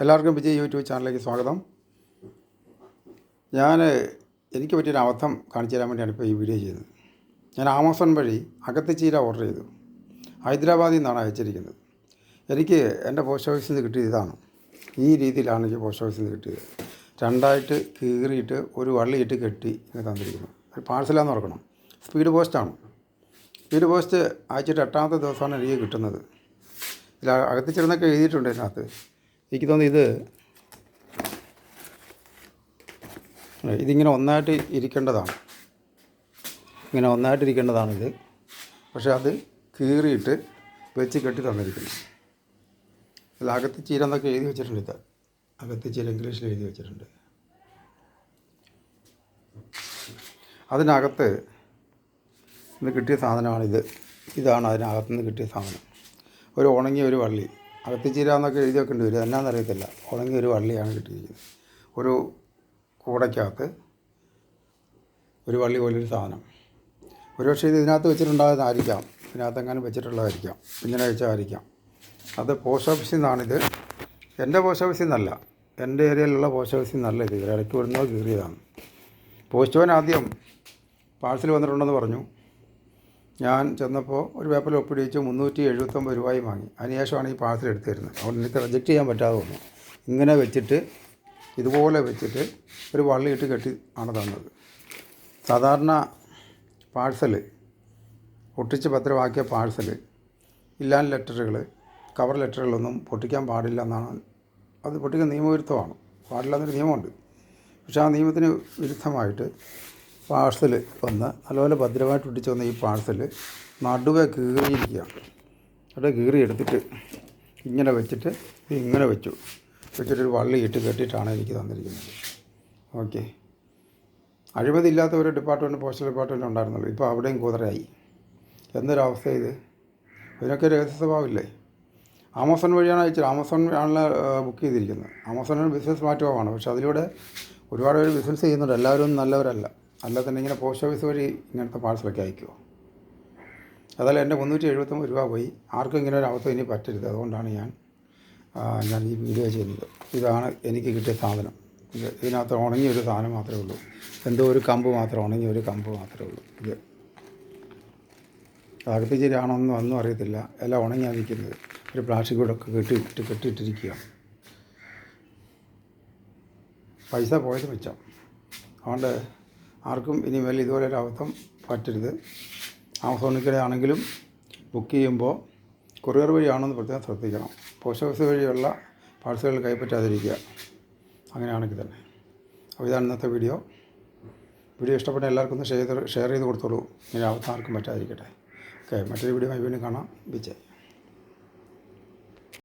എല്ലാവർക്കും വിജയ് യൂട്യൂബ് ചാനലിലേക്ക് സ്വാഗതം. ഞാൻ എനിക്ക് പറ്റിയൊരു അബദ്ധം കാണിച്ചു തരാൻ വേണ്ടിയാണ് ഇപ്പോൾ ഈ വീഡിയോ ചെയ്തത്. ഞാൻ ആമസോൺ വഴി അകത്ത് ചീര ഓർഡർ ചെയ്തു. ഹൈദരാബാദിൽ നിന്നാണ് അയച്ചിരിക്കുന്നത്. എനിക്ക് എന്റെ പോസ്റ്റ് ഓഫീസിൽ നിന്ന് കിട്ടിയത് ഇതാണ്. ഈ രീതിയിലാണ് എനിക്ക് പോസ്റ്റ് ഓഫീസിൽ നിന്ന് കിട്ടിയത്. രണ്ടായിട്ട് കീറിയിട്ട് ഒരു വള്ളിയിട്ട് കെട്ടി ഇങ്ങനെ തന്നിരിക്കുന്നു. ഒരു പാഴ്സലാന്ന് ഓർക്കണം. സ്പീഡ് പോസ്റ്റാണ്. സ്പീഡ് പോസ്റ്റ് അയച്ചിട്ട് എട്ടാമത്തെ ദിവസമാണ് എനിക്ക് കിട്ടുന്നത്. ഇതിൽ അകത്ത് ചേർന്നൊക്കെ എഴുതിയിട്ടുണ്ട് ഇതിനകത്ത്. എനിക്ക് തോന്നുന്നു ഇത് ഇതിങ്ങനെ ഒന്നായിട്ട് ഇരിക്കേണ്ടതാണ്. ഇങ്ങനെ ഒന്നായിട്ട് ഇരിക്കേണ്ടതാണിത് പക്ഷെ അത് കീറിയിട്ട് വെച്ച് കെട്ടി തന്നിരിക്കുന്നു. അതിൽ അകത്ത് ചീര എന്നൊക്കെ എഴുതി വെച്ചിട്ടുണ്ട് ഇത്. അകത്ത് ചീര ഇംഗ്ലീഷിൽ എഴുതി വെച്ചിട്ടുണ്ട്. അതിനകത്ത് ഇന്ന് കിട്ടിയ സാധനമാണിത്. ഇതാണ് അതിനകത്ത് നിന്ന് കിട്ടിയ സാധനം. ഒരു ഉണങ്ങിയ ഒരു വള്ളി. അകത്ത് ചീര എന്നൊക്കെ എഴുതി വെക്കേണ്ടി വരും എന്നാണെന്നറിയത്തില്ല ഉണങ്ങിയ ഒരു വള്ളിയാണ് കിട്ടിയിരിക്കുന്നത്. ഒരു കൂടയ്ക്കകത്ത് ഒരു വള്ളി പോലൊരു സാധനം. ഒരുപക്ഷെ ഇത് ഇതിനകത്ത് വെച്ചിട്ടുണ്ടാകുന്നതായിരിക്കാം. ഇതിനകത്ത് എങ്ങാനും വെച്ചിട്ടുള്ളതായിരിക്കാം. ഇങ്ങനെ വെച്ചതായിരിക്കാം. അത് പോസ്റ്റ് ഓഫീസിൽ നിന്നാണിത്. എന്റെ പോസ്റ്റ് ഓഫീസിൽ നിന്നല്ല. എന്റെ ഏരിയയിലുള്ള പോസ്റ്റ് ഓഫീസിൽ നിന്നല്ല ഇത്. ഇടയ്ക്ക് വരുന്നത് കീറിയതാണ്. പോസ്റ്റ്മാൻ ആദ്യം പാഴ്സൽ വന്നിട്ടുണ്ടെന്ന് പറഞ്ഞു. ഞാൻ ചെന്നപ്പോൾ ഒരു പേപ്പറിൽ ഒപ്പിടിച്ച് മുന്നൂറ്റി എഴുപത്തൊമ്പത് രൂപയും വാങ്ങി. അതിനുശേഷമാണ് ഈ പാഴ്സൽ എടുത്തു തരുന്നത് അതുകൊണ്ട് എനിക്ക് റിജക്റ്റ് ചെയ്യാൻ പറ്റാതെ വന്നു. ഇങ്ങനെ വെച്ചിട്ട് ഇതുപോലെ വെച്ചിട്ട് ഒരു വള്ളിയിട്ട് കെട്ടി ആണ് തന്നത്. സാധാരണ പാഴ്സൽ ഒട്ടിച്ച് പത്രമാക്കിയ പാഴ്സൽ ഇല്ലാൻ ലെറ്ററുകൾ കവർ ലെറ്ററുകളൊന്നും പൊട്ടിക്കാൻ പാടില്ല എന്നാണ്. അത് പൊട്ടിക്കാൻ നിയമവിരുദ്ധമാണ്. പാടില്ല എന്നൊരു നിയമമുണ്ട്. പക്ഷേ ആ നിയമത്തിന് വിരുദ്ധമായിട്ട് പാഴ്സൽ വന്ന് നല്ലപോലെ ഭദ്രമായിട്ട് ഒട്ടിച്ച് വന്ന ഈ പാഴ്സൽ നടുവെ കീറിയിരിക്കുക. അവിടെ കീറി എടുത്തിട്ട് ഇങ്ങനെ വെച്ചിട്ട് ഇങ്ങനെ വെച്ചു. വെച്ചിട്ടൊരു വള്ളി ഇട്ട് കെട്ടിയിട്ടാണ് എനിക്ക് തന്നിരിക്കുന്നത്. ഓക്കെ. അഴിമതിയില്ലാത്ത ഒരു ഡിപ്പാർട്ട്മെന്റ് പോസ്റ്റൽ ഡിപ്പാർട്ട്മെന്റ് ഉണ്ടായിരുന്നുള്ളൂ ഇപ്പോൾ അവിടെയും കുതിരയായി. എന്തൊരവസ്ഥ ഇത്? ഇതിനൊക്കെ രഹസ്യ സ്വഭാവമില്ലേ? ആമസോൺ വഴിയാണ് അയച്ചത്. ആമസോൺ ആണ് ബുക്ക് ചെയ്തിരിക്കുന്നത്. ആമസോണിൽ ബിസിനസ് മാറ്റമാണ് പക്ഷേ അതിലൂടെ ഒരുപാട് പേര് ബിസിനസ് ചെയ്യുന്നുണ്ട്. എല്ലാവരും നല്ലവരല്ല. അല്ല തന്നെ ഇങ്ങനെ പോസ്റ്റ് ഓഫീസ് വഴി ഇങ്ങനത്തെ പാഴ്സലൊക്കെ അയക്കുമോ അതല്ല എന്റെ മുന്നൂറ്റി എഴുപത്തൊമ്പത് രൂപ പോയി. ആർക്കും ഇങ്ങനെ ഒരു അവസ്ഥ ഇനി പറ്റരുത്. അതുകൊണ്ടാണ് ഞാൻ ഞാൻ ഈ വീഡിയോ ചെയ്യുന്നത്. ഇതാണ് എനിക്ക് കിട്ടിയ സാധനം. ഇത് ഇതിനകത്ത് ഉണങ്ങിയ ഒരു സാധനം മാത്രമേ ഉള്ളൂ. എന്തോ ഒരു കമ്പ് മാത്രം ഉണങ്ങിയ ഒരു കമ്പ് മാത്രമേ ഉള്ളൂ. ഇത് അകത്തിച്ചിരിയാണോന്നും ഒന്നും അറിയത്തില്ല. എല്ലാം ഉണങ്ങിയാ നിൽക്കുന്നത്. ഒരു പ്ലാസ്റ്റിക് കൂടൊക്കെ കെട്ടിയിട്ട് കെട്ടിയിട്ടിരിക്കുക പൈസ പോയത് മിച്ചം. അതുകൊണ്ട് ആർക്കും ഇനിമേൽ മേലെ ഇതുപോലെ ഒരു അബദ്ധം പറ്റരുത്. ആമസോണിക്കടെ ആണെങ്കിലും ബുക്ക് ചെയ്യുമ്പോൾ കൊറിയർ വഴിയാണെന്ന് പ്രത്യേകം ശ്രദ്ധിക്കണം. പോസ്റ്റ് ഓഫീസ് വഴിയുള്ള പാഴ്സലുകൾ കൈപ്പറ്റാതിരിക്കുക. അങ്ങനെയാണെങ്കിൽ തന്നെ. അപ്പോൾ ഇതാണ് ഇന്നത്തെ വീഡിയോ. വീഡിയോ ഇഷ്ടപ്പെട്ട എല്ലാവർക്കും ഒന്ന് ഷെയർ ഷെയർ ചെയ്ത് കൊടുത്തോളൂ. ഇനി ആർക്കും പറ്റാതിരിക്കട്ടെ. ഓക്കെ മറ്റൊരു വീഡിയോ വീണ്ടും കാണാം. വിജയ്.